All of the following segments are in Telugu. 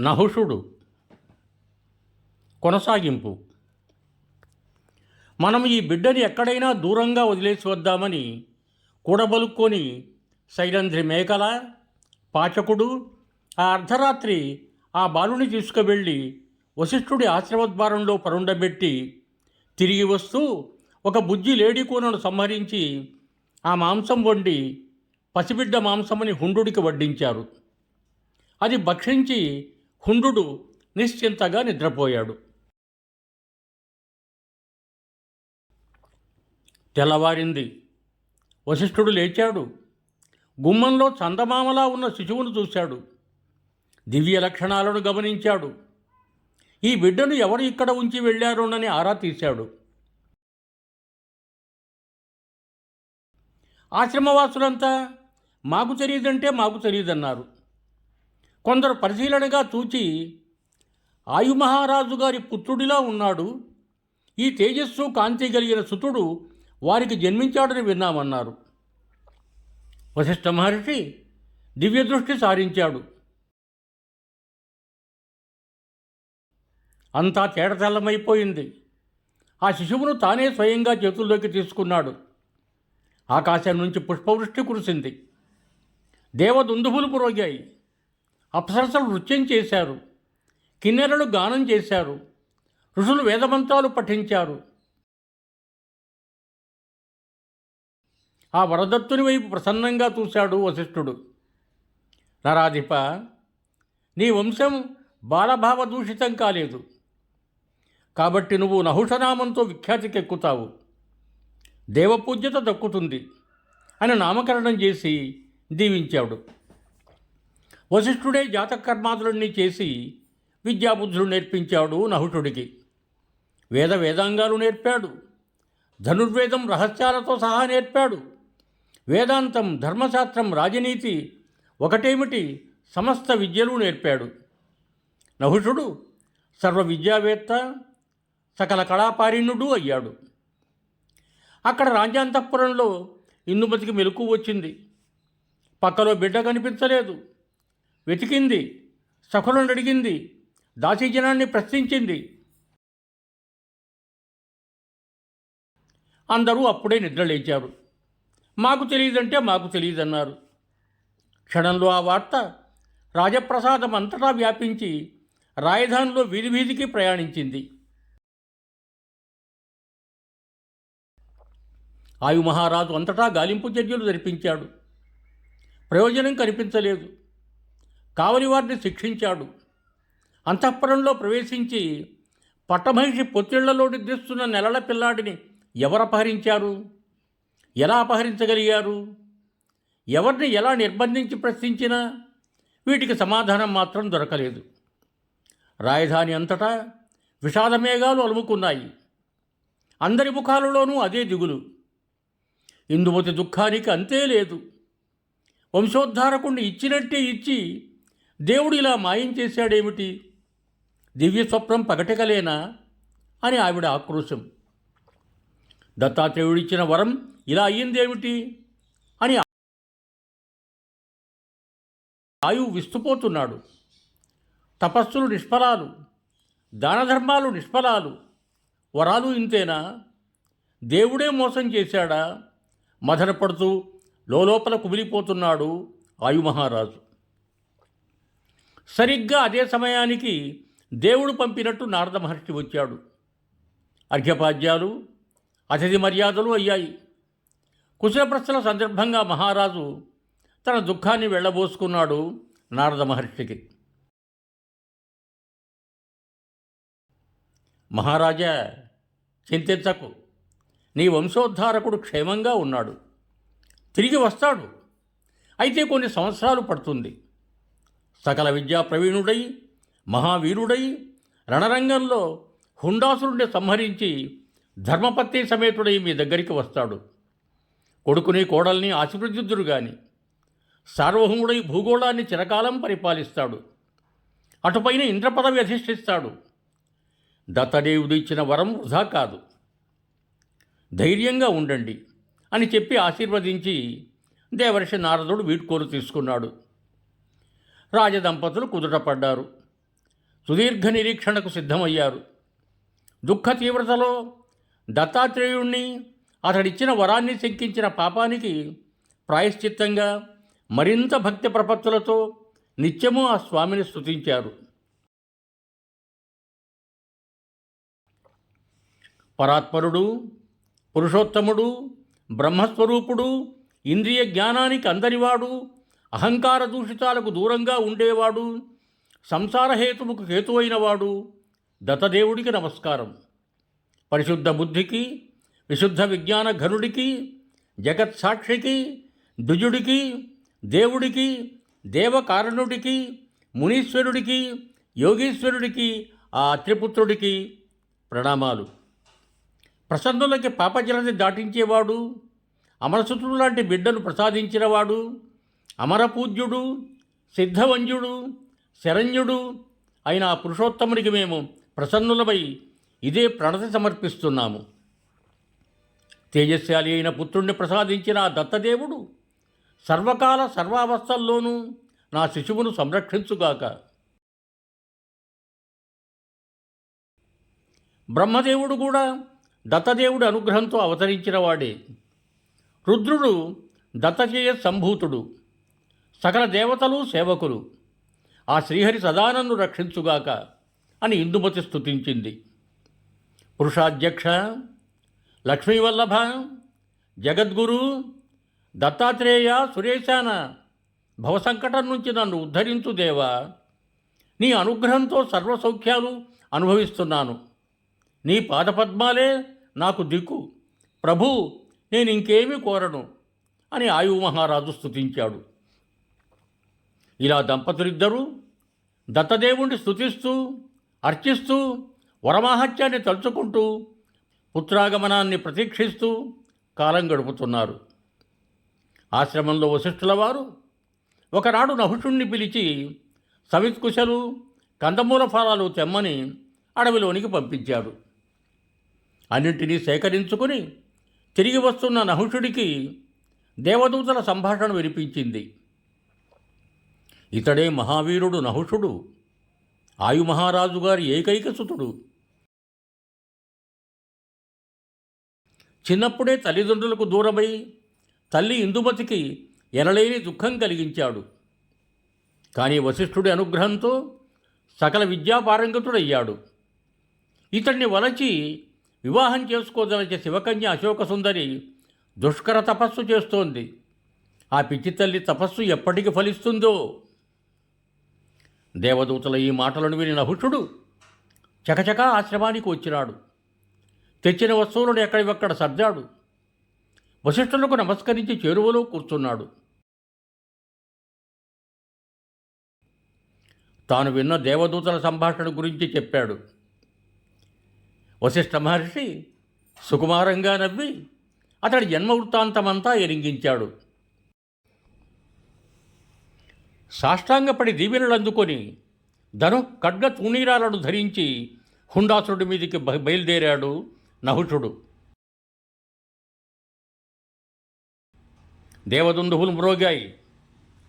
నహుషుడు. కొనసాగింపు. మనం ఈ బిడ్డని ఎక్కడైనా దూరంగా వదిలేసి వద్దామని కూడబలుక్కొని సైరంధ్రి మేకల పాచకుడు ఆ అర్ధరాత్రి ఆ బాలుని తీసుకువెళ్ళి వశిష్ఠుడి ఆశ్రమద్వారంలో పరుండబెట్టి తిరిగి వస్తూ ఒక బుజ్జి లేడీ కూనను సంహరించి ఆ మాంసం వండి పసిబిడ్డ మాంసమని హుండుడికి వడ్డించారు. అది భక్షించి హుండు నిశ్చింతగా నిద్రపోయాడు. తెల్లవారింది. వశిష్ఠుడు లేచాడు. గుమ్మంలో చందమామలా ఉన్న శిశువును చూశాడు. దివ్య లక్షణాలను గమనించాడు. ఈ బిడ్డను ఎవరు ఇక్కడ ఉంచి వెళ్ళారోనని ఆరా తీశాడు. ఆశ్రమవాసులంతా మాకు తెలియదంటే మాకు తెలియదన్నారు కొందరు పరిశీలనగా చూచి ఆయుమహారాజు గారి పుత్రుడిలా ఉన్నాడు. ఈ తేజస్సు కాంతి కలిగిన సుతుడు వారికి జన్మించాడని విన్నామన్నారు. వశిష్ఠ మహర్షి దివ్యదృష్టి సారించాడు. అంతా తేడతెల్లమైపోయింది. ఆ శిశువును తానే స్వయంగా చేతుల్లోకి తీసుకున్నాడు. ఆకాశం నుంచి పుష్పవృష్టి కురిసింది. దేవదుందుభులు పురోగాయి. అప్సరసలు నృత్యం చేశారు. కిన్నెరలు గానం చేశారు. ఋషులు వేదమంత్రాలు పఠించారు. ఆ వరదత్తుని వైపు ప్రసన్నంగా చూశాడు వశిష్ఠుడు. నరాధిప నీ వంశం బాలభావ దూషితం కాలేదు. కాబట్టి నువ్వు నహుషనామంతో విఖ్యాతికెక్కుతావు. దేవపూజ్యత దక్కుతుంది అని నామకరణం చేసి దీవించాడు. వశిష్ఠుడే జాతకర్మాదులన్నీ చేసి విద్యాబుద్ధులు నేర్పించాడు నహుషుడికి వేద వేదాంగాలు నేర్పాడు. ధనుర్వేదం రహస్యాలతో సహా నేర్పాడు. వేదాంతం ధర్మశాస్త్రం రాజనీతి ఒకటేమిటి సమస్త విద్యలు నేర్పాడు. నహుషుడు సర్వ విద్యావేత్త సకల కళాపారిణుడు అయ్యాడు. అక్కడ రాజ్యాంతఃపురంలో ఇందుమతికి మెలకు వచ్చింది. పక్కలో బిడ్డ కనిపించలేదు. వెతికింది సఖులను అడిగింది దాసీజనాన్ని ప్రశ్నించింది. అందరూ అప్పుడే నిద్రలేచారు. మాకు తెలియదంటే మాకు తెలియదన్నారు. క్షణంలో ఆ వార్త రాజప్రసాదం అంతటా వ్యాపించి రాజధానిలో వీధి వీధికి ప్రయాణించింది. ఆయు మహారాజు అంతటా గాలింపు చర్యలు జరిపించాడు. ప్రయోజనం కనిపించలేదు. కావలి వారిని శిక్షించాడు. అంతఃపురంలో ప్రవేశించి పట్టమహిషి పొత్తిళ్ళలో నిద్రిస్తున్న నెలల పిల్లాడిని ఎవరు అపహరించారు? ఎలా అపహరించగలిగారు? ఎవరిని ఎలా నిర్బంధించి ప్రశ్నించినా వీటికి సమాధానం మాత్రం దొరకలేదు. రాజధాని అంతటా విషాదమేఘాలు అలుముకున్నాయి. అందరి ముఖాలలోనూ అదే దిగులు. ఇందుమతి దుఃఖానికి అంతే లేదు. వంశోద్ధారకుణ్ణి ఇచ్చినట్టే ఇచ్చి దేవుడు ఇలా మాయం చేశాడేమిటి? దివ్య స్వప్నం పగటగలేనా? అని ఆవిడ ఆక్రోశం. దత్తాత్రేయుడిచ్చిన వరం ఇలా అయ్యిందేమిటి? అని ఆయువు విస్తుపోతున్నాడు. తపస్సులు నిష్ఫలాలు దానధర్మాలు నిష్ఫలాలు వరాలు ఇంతేనా? దేవుడే మోసం చేశాడా? మదనపడుతూ లోపల కుమిలిపోతున్నాడు ఆయుమహారాజు. సరిగ్గా అదే సమయానికి దేవుడు పంపినట్టు నారద మహర్షి వచ్చాడు. అర్ఘ్యపాద్యాలు అతిథి మర్యాదలు అయ్యాయి. కుశలప్రశ్నల సందర్భంగా మహారాజు తన దుఃఖాన్ని వెళ్ళబోసుకున్నాడు నారద మహర్షికి. మహారాజా చింతించకు. నీ వంశోద్ధారకుడు క్షేమంగా ఉన్నాడు. తిరిగి వస్తాడు. అయితే కొన్ని సంవత్సరాలు పడుతుంది. సకల విద్యా ప్రవీణుడై మహావీరుడై రణరంగంలో హుండాసురుణ్ణి సంహరించి ధర్మపత్ని సమేతుడై మీ దగ్గరికి వస్తాడు. కొడుకుని కోడల్ని ఆశీర్వదిద్దురు గాని సార్వభౌముడై భూగోళాన్ని చిరకాలం పరిపాలిస్తాడు. అటుపైన ఇంద్రపదవి అధిష్ఠిస్తాడు. దత్తదేవుడు ఇచ్చిన వరం వృధా కాదు. ధైర్యంగా ఉండండి అని చెప్పి ఆశీర్వదించి దేవర్షి నారదుడు వీడ్కోలు తీసుకున్నాడు. రాజదంపతులు కుదుటపడ్డారు. సుదీర్ఘ నిరీక్షణకు సిద్ధమయ్యారు. దుఃఖ తీవ్రతలో దత్తాత్రేయుణ్ణి అతడిచ్చిన వరాన్ని శంకించిన పాపానికి ప్రాయశ్చిత్తంగా మరింత భక్తి ప్రపత్తులతో నిత్యము ఆ స్వామిని స్తుతించారు. పరాత్పరుడు పురుషోత్తముడు బ్రహ్మస్వరూపుడు ఇంద్రియ జ్ఞానానికి అందరివాడు అహంకార దూషితాలకు దూరంగా ఉండేవాడు సంసారహేతువుకు హేతు అయినవాడు దత్తదేవుడికి నమస్కారం. పరిశుద్ధ బుద్ధికి విశుద్ధ విజ్ఞాన ఘనుడికి జగత్ సాక్షికి ద్విజుడికి దేవుడికి దేవకారణుడికి మునీశ్వరుడికి యోగీశ్వరుడికి ఆ త్రిపుత్రుడికి ప్రణామాలు. ప్రసన్నులకి పాపజలని దాటించేవాడు అమరసుతుడు లాంటి బిడ్డను ప్రసాదించినవాడు అమరపూజ్యుడు సిద్ధవంజుడు శరణ్యుడు అయిన ఆ పురుషోత్తమునికి మేము ప్రసన్నులమై ఇదే ప్రణతి సమర్పిస్తున్నాము. తేజస్శాలి అయిన పుత్రుణ్ణి ప్రసాదించిన ఆ దత్తదేవుడు సర్వకాల సర్వావస్థల్లోనూ నా శిశువును సంరక్షించుగాక. బ్రహ్మదేవుడు కూడా దత్తదేవుడి అనుగ్రహంతో అవతరించినవాడే రుద్రుడు దత్తచేయ సంభూతుడు సకల దేవతలు సేవకులు. ఆ శ్రీహరి సదానన్ను రక్షించుగాక అని ఇందుమతి స్థుతించింది పురుషాధ్యక్ష లక్ష్మీవల్లభ జగద్గురు దత్తాత్రేయ సురేశాన భవసంకటం నుంచి నన్ను ఉద్ధరించు దేవా. నీ అనుగ్రహంతో సర్వసౌఖ్యాలు అనుభవిస్తున్నాను. నీ పాదపద్మాలే నాకు దిక్కు. ప్రభు నేను ఇంకేమీ కోరను అని ఆయువు మహారాజు స్థుతించాడు ఇలా దంపతులిద్దరూ దత్తదేవుణ్ణి స్థుతిస్తూ అర్చిస్తూ వరమాహత్యాన్ని తలుచుకుంటూ పుత్రాగమనాన్ని ప్రతీక్షిస్తూ కాలం గడుపుతున్నారు. ఆశ్రమంలో వశిష్ఠుల వారు ఒకనాడు నహుషుణ్ణి పిలిచి సవిత్కుశలు కందమూల ఫలాలు తెమ్మని అడవిలోనికి పంపించాడు. అన్నింటినీ సేకరించుకుని తిరిగి వస్తున్న నహుషుడికి దేవదూతల సంభాషణ వినిపించింది. ఇతడే మహావీరుడు నహుషుడు ఆయుమహారాజు గారి ఏకైక సుతుడు. చిన్నప్పుడే తల్లిదండ్రులకు దూరమై తల్లి ఇందుమతికి ఎనలేని దుఃఖం కలిగించాడు. కానీ వశిష్ఠుడి అనుగ్రహంతో సకల విద్యాపారంగతుడయ్యాడు ఇతన్ని వలచి వివాహం చేసుకోదలచే శివకన్య అశోక సుందరి దుష్కర తపస్సు చేస్తోంది. ఆ పిచ్చి తల్లి తపస్సు ఎప్పటికి ఫలిస్తుందో దేవదూతల ఈ మాటలను విని నహుషుడు చకచకా ఆశ్రమానికి వచ్చినాడు. తెచ్చిన వస్తువులను ఎక్కడివక్కడ సర్దాడు. వశిష్ఠులకు నమస్కరించి చేరువలో కూర్చున్నాడు. తాను విన్న దేవదూతల సంభాషణ గురించి చెప్పాడు. వశిష్ఠ మహర్షి సుకుమారంగా నవ్వి అతడి జన్మ వృత్తాంతమంతా ఎరింగించాడు. సాష్టాంగపడి దీవెనలు అందుకొని ధను ఖడ్గ తూణీరాలను ధరించి హుండాసురుడి మీదికి బ- బయలుదేరాడు నహుషుడు. దేవదుందువులు మ్రోగాయి.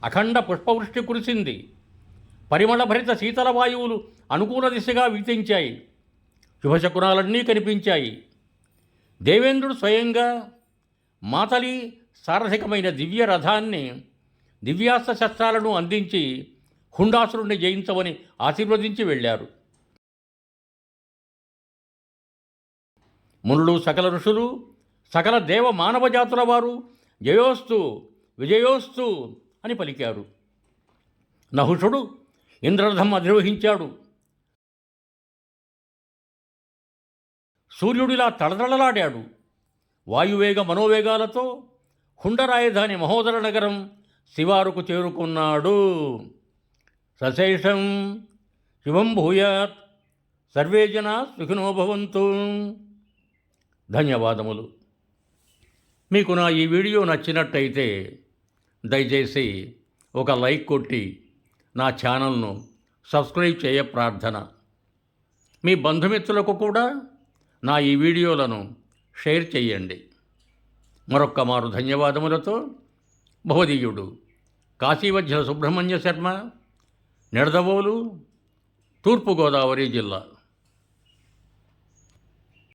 అఖండ పుష్పవృష్టి కురిసింది. పరిమళభరిత శీతల వాయువులు అనుకూల దిశగా వీతించాయి. శుభశకునాలన్నీ కనిపించాయి. దేవేంద్రుడు స్వయంగా మాతలి సారథికమైన దివ్య రథాన్ని దివ్యాస్త్ర శస్త్రాలను అందించి హుండాసురుణ్ణి జయించమని ఆశీర్వదించి వెళ్ళారు. మునులు సకల ఋషులు సకల దేవ మానవ జాతుల వారు జయోస్తు విజయోస్తు అని పలికారు. నహుషుడు ఇంద్రరథం అధిరోహించాడు. సూర్యుడిలా తడతడలాడాడు వాయువేగ మనోవేగాలతో హుండరాయధాని మహోదర నగరం శివారుకు చేరుకున్నాడు. సశేషం శివం భూయాత్ సర్వే జన సుఖినోభవంతు ధన్యవాదములు. మీకు నా ఈ వీడియో నచ్చినట్టయితే దయచేసి ఒక లైక్ కొట్టి నా ఛానల్ను సబ్స్క్రైబ్ చేయ ప్రార్థన. మీ బంధుమిత్రులకు కూడా నా ఈ వీడియోలను షేర్ చేయండి. మరొక్క మారు ధన్యవాదములతో మహోదీయుడు కాశీవధ్య సుబ్రహ్మణ్య శర్మ నిడదవోలు తూర్పుగోదావరి జిల్లా.